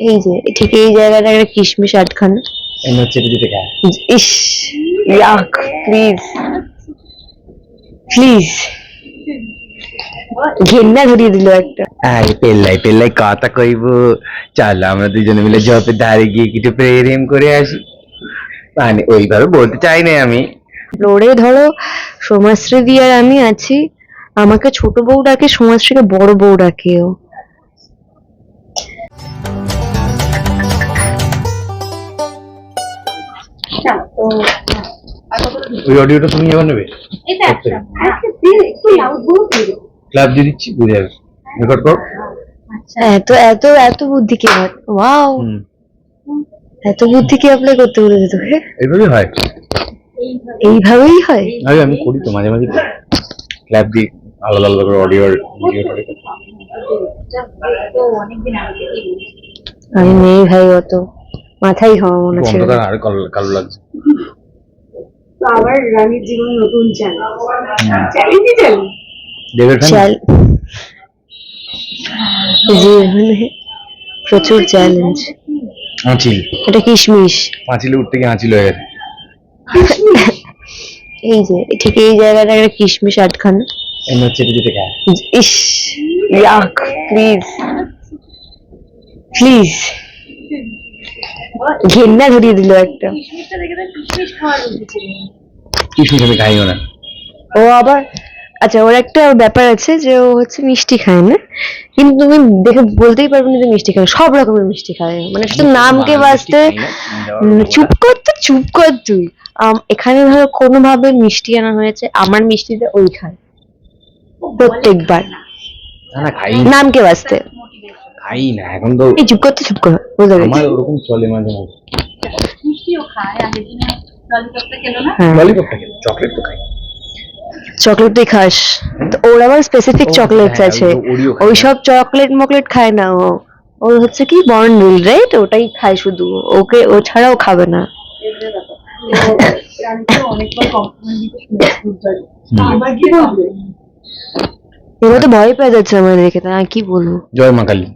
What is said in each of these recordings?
এই যে ঠিক এই জায়গাটা একটা কিশমিশ আটখানা। এমনি হচ্ছে দিতে গায়ে ইস ইয়াক প্লিজ প্লিজ ঘেন্না ধরিয়ে দিল একটা। আরে পেল্লাই পেল্লাই কথা কইব। চল আমরা দুজনে মিলে জপের ধারে গিয়ে কিছু প্রেম করে আসি। মানে ওইভাবে বলতে চাই না আমি। ফ্লোরে ধরো সোমাশ্রী দি আর আমি আছি। আমাকে ছোট বউ ডাকে সোমাশ্রীকে বড় বউ ওই অডিওটা তুমি এবার নেবে? ক্লাব দিয়ে দিচ্ছি বুঝে যাবে রেকর্ড করো। এত এত এত বুদ্ধি কে ওয়াও এত বুদ্ধি কি অ্যাপ্লাই করতে বলেছে তোকে? এইভাবেই হয়। এইভাবেই হয়? আরে আমি করি তো মাঝে মাঝে ক্লাব দিয়ে আলাদা আলাদা করে অডিও আমি নেই ভাই অত। মাথায় খাওয়া মনে ছিল অন্ধকার আর কালো কালো লাগছে। আবার রানীর জীবন নতুন চ্যালেঞ্জ জীবনে প্রচুর চ্যালেঞ্জ আঁচিল। এটা কিশমিশ। আঁচিলে উঠতে গিয়ে আঁচিল হয়ে গেছে। এই যে ঠিক এই জায়গাটা একটা কিশমিশ আটখানা। এমনি হচ্ছে দিতে ইস ইয়াক প্লিজ প্লিজ ঘেন্না ধরিয়ে দিল একটা। কিশমিশ আমি খাইও না। ও আবার আচ্ছা ওর একটা ব্যাপার আছে যে ও হচ্ছে মিষ্টি খায় না। কিন্তু তুমি দেখে বলতেই পারবে না যে মিষ্টি খায় সব রকমের মিষ্টি খায়। মানে শুধু নামকে বাঁচতে চুপ কর তো চুপ কর তুই। আম, এখানে ধরো কোনোভাবে মিষ্টি আনা হয়েছে আমার মিষ্টিটা ওই খায়। প্রত্যেকবার। নামকে বাঁচতে। খাই না এখন তো এই চুপ করতে চুপ কর বুঝতে আমার ওরকম চলে মাঝে মাঝে। মিষ্টিও খায় আগের দিনে ললিপপটা খেলো না? হ্যাঁ। ললিপপটা খেলে চকলেট তো খাই। চকলেট খাস। ওর আবার স্পেসিফিক চকলেটস হ্যাঁ, আছে। ওই? সব চকলেট মকলেট খায় না ও। ও হচ্ছে কি রাইট ওটাই খায় শুধু। ওকে ও ছাড়াও খাবে না। এবার তো ভয় পেয়ে যাচ্ছে আমার দেখে তা কি বলব? জয় মা কালী।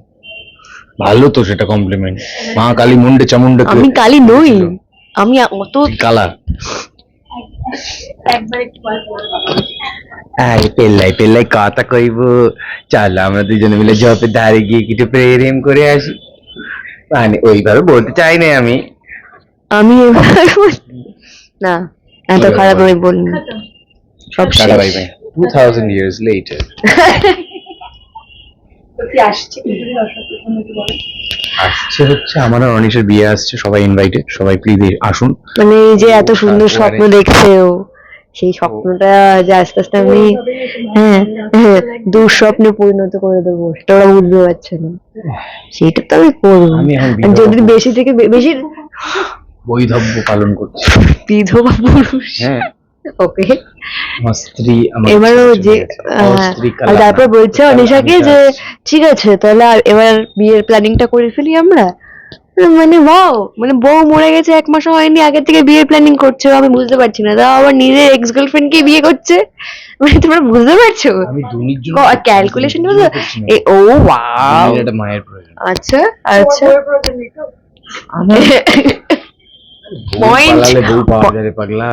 ভালো তো সেটা কমপ্লিমেন্ট মা কালী মুন্ডে চামুন্ডে আমি কালি নই। আমি অত কালা আরে পেল্লাই পেল্লাই কথা কইব। চল আমরা দুজনে মিলে জপের ধারে গিয়ে কিছু প্রেম করে আসি। মানে ওইভাবে বলতে চাই না আমি। আমি এবার না এত খারাপ আমি বলিনি। সব শেষ। By two thousand years later তো কি আসছে হচ্ছে আমার আর অনিশের বিয়ে আসছে সবাই ইনভাইটেড সবাই প্লিজ আসুন। মানে এই যে এত সুন্দর স্বপ্ন দেখছে ও সেই স্বপ্নটা যে আস্তে আস্তে আমি হ্যাঁ হ্যাঁ দুঃস্বপ্নে পরিণত করে দেবো সেটা ওরা বুঝতে পারছে না। সেটা তো আমি করব। যদি বেশি থেকে বেশি বৈধব্য পালন করছি। বিধবা পুরুষ। হ্যাঁ। ওকে এবারও যে তারপর বলছে অনিশাকে যে ঠিক আছে তাহলে আর এবার বিয়ের প্ল্যানিংটা করে ফেলি আমরা? মানে ওয়াও মানে বউ মরে গেছে এক মাস হয়নি আগে থেকে বিয়ের প্ল্যানিং করছে আমি বুঝতে পারছি না। তাও আবার নিজের এক্স গার্লফ্রেন্ড কে বিয়ে করছে? মানে তোমরা বুঝতে পারছ? আমি দুনির জন্য ক্যালকুলেশন ও ওয়াও মায়ের প্রয়োজন। আচ্ছা আচ্ছা? আমার যাবে পাগলা।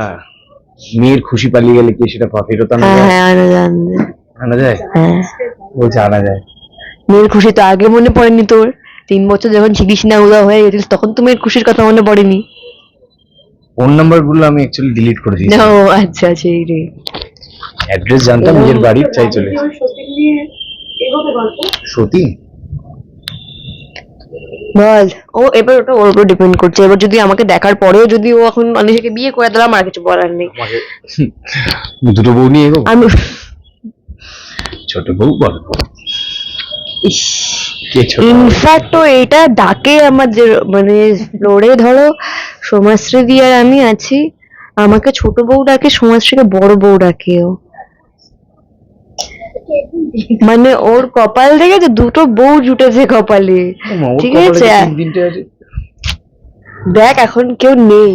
মেয়ের খুশি পালিয়ে গেলে কি সেটা পা- ফেরত আনা হ্যাঁ যায়? হ্যাঁ আনা জানবে আনা যায়। হ্যাঁ। বলছে আনা যায়। মেয়ের খুশি তো আগে মনে পড়েনি তোর। তিন বছর যখন শিখিস না উদা হয়ে গেছিস তখন তো মেয়ের খুশির কথা মনে পড়েনি। ফোন নাম্বারগুলো আমি অ্যাকচুয়ালি ডিলিট করে দিয়েছি। ও আচ্ছা সেই রে। অ্যাড্রেস জানতাম নিজের বাড়ির চাই চলে। সতী? বল। ও এবার ওটা ওর উপর ডিপেন্ড করছে। এবার যদি আমাকে দেখার পরেও যদি ও এখন অনিশাকে বিয়ে করে তাহলে আমার আর কিছু বলার নেই। দুটো বউ নিয়ে এগো আমি ছোট বউ ছোট ইনফ্যাক্ট ও এটা ডাকে আমার যে মানে ফ্লোরে ধরো সোমাশ্রী দি আর আমি আছি। আমাকে ছোট বউ ডাকে সোমাশ্রীকে বড় বউ ডাকে ও। মানে ওর কপাল দেখেছে? দুটো বউ জুটেছে কপালে। ঠিক আছে? আছে। দেখ এখন কেউ নেই।